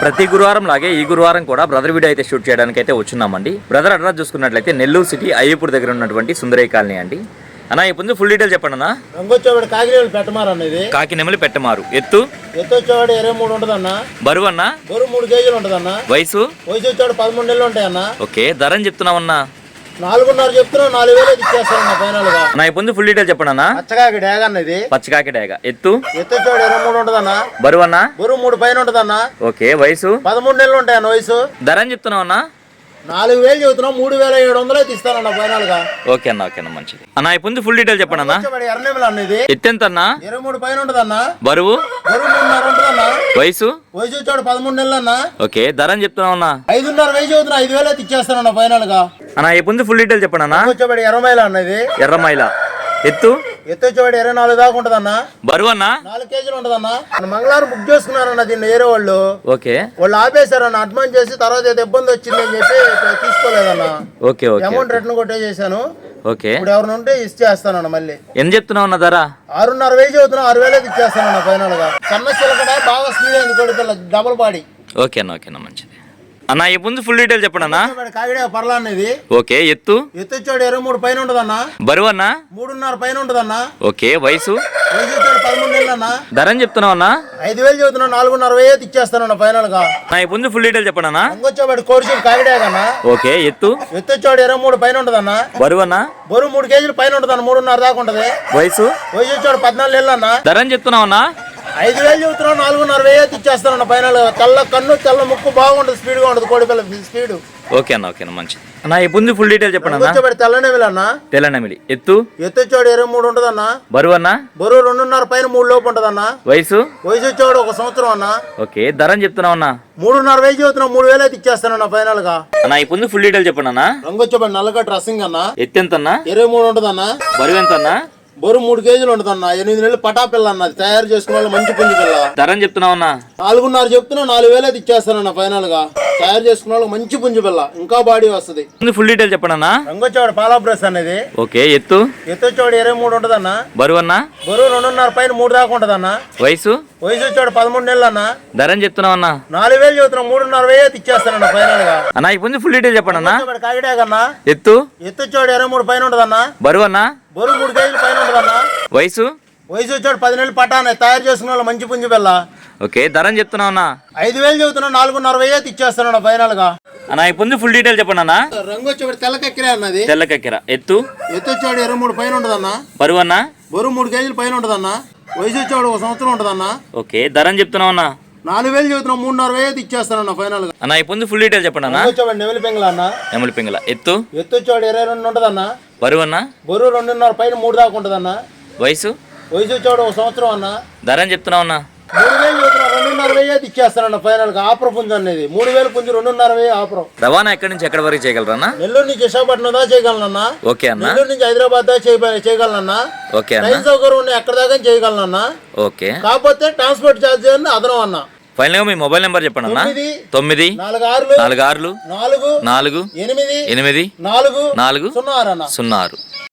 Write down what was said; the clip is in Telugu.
ప్రతి గురువారం లాగే ఈ గురువారం కూడా బ్రదర్ వీడియో అయితే షూట్ చేయడానికి అయితే వచ్చున్నామండి. బ్రదర్ అడ్రస్ చూసుకున్నట్లయితే నెల్లూరు సిటీ అయ్యపూర్ దగ్గర ఉన్నటువంటి సుందరయ్య కాలనీ అండి. అన్న ఇప్పుడు ఫుల్ డీటెయిల్ చెప్పండి అన్న. రంగొచ్చేవాడు కాకిరేలు పెట్టమారన్న ఇది. కాకి నెమలి పెట్టమారు. ఎత్తు? ఎత్తు వచ్చేవాడు ఇరవై మూడు ఉంటదన్న బరువు అన్న? బరువు మూడు కేజీలు ఉంటదన్న వయసు? వయసు వచ్చేవాడు పదమూడు నెలలు ఉంటాయన్న ఓకే ధర అని చెప్తున్నామన్నా నాలుగున్నర చెప్తున్నా నాలుగు వేలు ఇచ్చేస్తారన్న ఫైనల్గా అన్న ఇప్పుడు ఫుల్ డీటెయిల్ చెప్పండి అన్న. పచ్చకాకి డ్యాగన్న ఇది. పచ్చకాకి డేగ ఎత్తు? ఎత్తు వచ్చేవాడు ఇరవై మూడు ఉంటదన్న. బరువు అన్న? బరువు మూడు పైన ఉంటదన్న. ఓకే వయసు? పదమూడు నెలలు ఉంటాయన్న వయసు. ధర అని చెప్తున్నావు అన్న? నాలుగు వేలు చెబుతున్నాం మూడు వేల ఏడు వందలు అయితే ఇస్తానన్న ఫైనల్గా ఓకే అన్న ఓకే అన్న మంచిది. అన్న ఇప్పుడు ఫుల్ డీటెయిల్ చెప్పండి అన్న. ఎర్రనేమలు అన్న ఇది. ఎత్తు ఎంత అన్న? ఇరవై మూడు పైన ఉంటదన్న. బరువు? బరువు మూడున్నర ఉంటదన్న. వయసు? వయసు వచ్చేవాడు పదమూడు నెలలు అన్న. ఓకే ధర అని చెప్తున్నావు అన్న? ఐదున్నర వయసు చదువుతున్నా ఐదు వేలు అయితే ఇచ్చేస్తానన్న ఫైనల్గా అన్న ఇప్పుడు ఫుల్ డీటెయిల్ చెప్పండి అన్న. వచ్చేవాడు ఎర్రమైల అన్న ఇది? ఎర్రమైల ఎత్తు? ఎత్తు వచ్చేవాడు ఇరవై నాలుగు దాకా ఉంటదన్న. బరువు అన్న? నాలుగు కేజీలు ఉంటదన్న. మన మంగళవారం బుక్ చేసుకున్నారన్న దీన్ని వేరే వాళ్ళు. ఓకే. వాళ్ళు ఆపేశారన్న అడ్వాన్స్ చేసి తర్వాత ఏదో ఇబ్బంది వచ్చింది అని చెప్పి తీసుకోలేదన్న. Okay okay. అమౌంట్ రిటర్న్ కొట్టేసేసాను. ఓకే. ఇప్పుడు ఎవరిని ఉంటే ఇచ్చేస్తానన్న మళ్ళీ. ఎంత చెప్తున్నావు అన్న ధర? ఆరున్నర వేలు చదువుతున్నా ఆరు వేలు అయితే ఇచ్చేస్తానన్న ఫైనల్గా. సన్న చిలకడ బాగా స్పీడ్ అయింది కొడి పిల్ల డబుల్ బాడీ ఓకే అన్న ఓకే అన్న మంచిది. అన్న ఇప్పుడు ఫుల్ డీటెయిల్ చెప్పండి అన్న. కాకిడే పర్లా అనేది. ఓకే ఎత్తు? ఎత్తు వచ్చాడు ఇరవై మూడు పైన ఉంటదన్న. బరువు అన్న? మూడున్నర పైన ఉంటదన్న. ఓకే వయసు? వయసు వచ్చాడు పదమూడు నెలలు అన్న ధర అని చెప్తున్నావు అన్న? ఐదు వేలు చదువుతున్నా నాలుగున్నర వేలు అయితే ఇచ్చేస్తానన్న ఫైనల్గా నా ఇప్పుడు ఫుల్ డీటెయిల్ చెప్పండి అన్న. ఇంకొచ్చేవాడు కోడిసీపు కాకిడే కన్నా. ఓకే ఎత్తు? ఎత్తు వచ్చాడు ఇరవై మూడు పైన ఉంటదన్న. బరువు అన్న? బరువు మూడు కేజీలు పైన ఉంటదన్న మూడున్నర దాకా ఉంటది. వయసు? వయసు వచ్చాడు పద్నాలుగు నెలలు అన్న ధర అని చెప్తున్నావు అన్న? ఐదు వేలు చెబుతున్నావు నాలుగున్నర వేలు అయితే ఇచ్చేస్తానన్న ఫైనల్. తెల్ల కన్ను తెల్ల ముక్కు బాగుంటుంది స్పీడ్గా ఉంటుంది కోడి పిల్ల స్పీడ్. ఓకే అన్న ఓకే అన్న మంచిది. అన్న ఇప్పుడు ఫుల్ డీటెయిల్ చెప్పండి అన్న. వచ్చేవాడు తెల్లనే అన్న. తెల్లనమిలి ఎత్తు? ఎత్తు వచ్చాడు ఇరవై మూడు ఉంటదన్న బరువు అన్న? బరువు రెండున్నర పైన మూడు లోపు ఉంటదన్న వయసు? వయసు వచ్చేవాడు ఒక సంవత్సరం అన్న. ఓకే ధర అని చెప్తున్నావు అన్న. మూడున్నర వేలు చదువుతున్నా మూడు వేలు అయితే ఇచ్చేస్తానన్న ఫైనల్గా అన్న ఇప్పుడు ఫుల్ డీటెయిల్ చెప్పండి అన్న. రంగు వచ్చేవాడు నల్లగా డ్రెస్సింగ్ అన్న. ఎత్తు ఎంత అన్న ఇరవై మూడు ఉంటదన్న. బరువు ఎంత అన్న బరువు మూడు కేజీలు ఉంటదన్న ఎనిమిది నెలలు పటా పిల్ల అన్న తయారు చేసుకున్న వాళ్ళు మంచి పుంజు పిల్ల. ధర అని చెప్తున్నావు అన్న. నాలుగున్నర చెప్తున్నా నాలుగు వేలు అయితే ఇచ్చేస్తానన్న ఫైనల్గా. తయారు చేసుకున్న వాళ్ళు మంచి పుంజు పిల్ల. ఇంకా బాడీ వస్తుంది. ఫుల్ డీటెయిల్ చెప్పండి అన్న. రంగొచ్చేవాడు పాలా బ్రష్ అనేది ఓకే ఎత్తు? ఎత్తు వచ్చేవాడు ఇరవై మూడు ఉంటదన్న. బరువు అన్న? బరువు రెండున్నర పైన మూడు దాకా ఉంటదన్న. వయసు? వయసు వచ్చాడు పదమూడు నెలలు అన్న. ధర అని చెప్తున్నావు అన్న. నాలుగు వేలు చదువుతున్నా మూడున్నర వేలు అయితే ఇచ్చేస్తానన్న ఫైనల్గా. అన్న ఇప్పుడు ఫుల్ డీటెయిల్ చెప్పండి అన్న. వచ్చేవాడు కాకిడే కన్నా. ఎత్తు? ఎత్తు వచ్చాడు ఇరవై మూడు పైన ఉంటదన్న. బరువు అన్న? బరువు మూడు కేజీలు పైన ఉంటదన్న వయసు? వయసు వచ్చాడు పది నెలలు పటానే తయారు చేసుకున్న వాళ్ళు మంచి పుంజు పిల్ల. ఓకే ధర చెప్తున్నావు అన్న? ఐదు వేలు చదువుతున్నా నాలుగున్నర వెయ్యి అయితే ఇచ్చేస్తానన్న ఫైనల్గా అన్న ఇప్పుడు ఫుల్ డీటెయిల్ చెప్పండి అన్న. రంగు వచ్చేవాడు తెల్లకెక్కిరే అన్నది. తెల్లకెక్కిర. ఎత్తు? ఎత్తు వచ్చాడు ఇరవై మూడు పైన ఉంటదన్న బరువు అన్న? బరువు మూడు కేజీలు పైన ఉంటదన్న వయసు వచ్చాడు ఒక సంవత్సరం ఉంటదన్న ఓకే ధర చెప్తున్నావు అన్న? నాలుగు వేలు చదువుతున్నా మూడున్నర అయితే ఇచ్చేస్తానన్న ఫైనల్గా. అన్న ఇప్పుడు ఫుల్ డీటెయిల్ చెప్పండి అన్న. రంగు వచ్చేవాడు నెమిలి పెంగళ అన్న. ఎములి పింగళ. ఎత్తు? ఎత్తు వచ్చాడు ఇరవై రెండు ఉంటదన్న. బరువు అన్న? బరువు రెండున్నర పైన మూడు దాకా ఉంటదన్న. వయసు? వయసు వచ్చాడు ఒక సంవత్సరం అన్న. ధర అని చెప్తున్నావు అన్న. మూడు వేలు చదువుతున్నా రెండున్నర వెయ్యి అయితే ఇచ్చేస్తానన్న ఫైనల్గా. ఆపర పుంజు అనేది. మూడు వేలు పుంజు రెండున్నర వెయ్యి ఆపరం రవాణా ఎక్కడి నుంచి ఎక్కడి వరకు చేయగలరా అన్న? నెల్లూరు నుంచి విశాఖపట్నం దాకా చేయగలనన్నా. ఓకే అన్న. నెల్లూరు నుంచి హైదరాబాద్ దాకా చేయ- చేయగలనన్నా. ఓకే అన్న. సౌకర్యం ఉన్నాయి ఎక్కడ దాకా చేయగలనన్నా. ఓకే. కాకపోతే ట్రాన్స్పోర్ట్ ఛార్జ్ అదనం అన్న. ఫైనల్గా మీ మొబైల్ నెంబర్ చెప్పండి అన్న. తొమ్మిది నాలుగు ఆరులు నాలుగు ఎనిమిది ఎనిమిది నాలుగు నాలుగు సున్నా